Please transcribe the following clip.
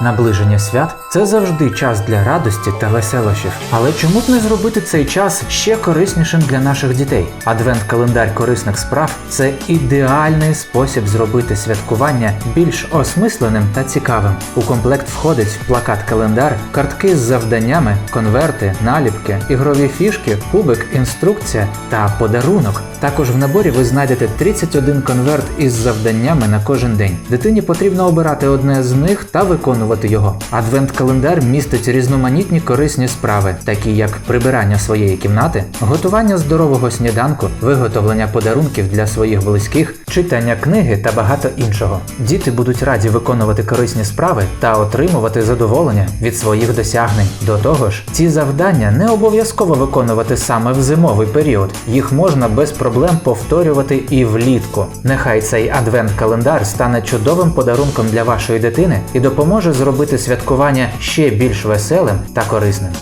Наближення свят це завжди час для радості та веселощів. Але чому б не зробити цей час ще кориснішим для наших дітей? Адвент-календар корисних справ це ідеальний спосіб зробити святкування більш осмисленим та цікавим. У комплект входить плакат-календар, картки з завданнями, конверти, наліпки, ігрові фішки, кубик, інструкція та подарунок. Також в наборі ви знайдете 31 конверт із завданнями на кожен день. Дитині потрібно обирати одне з них та виконувати його. Адвент-календар містить різноманітні корисні справи, такі як прибирання своєї кімнати, готування здорового сніданку, виготовлення подарунків для своїх близьких, читання книги та багато іншого. Діти будуть раді виконувати корисні справи та отримувати задоволення від своїх досягнень. До того ж, ці завдання не обов'язково виконувати саме в зимовий період. Їх можна без проблем повторювати і влітку. Нехай цей адвент-календар стане чудовим подарунком для вашої дитини і допоможе зробити святкування ще більш веселим та корисним.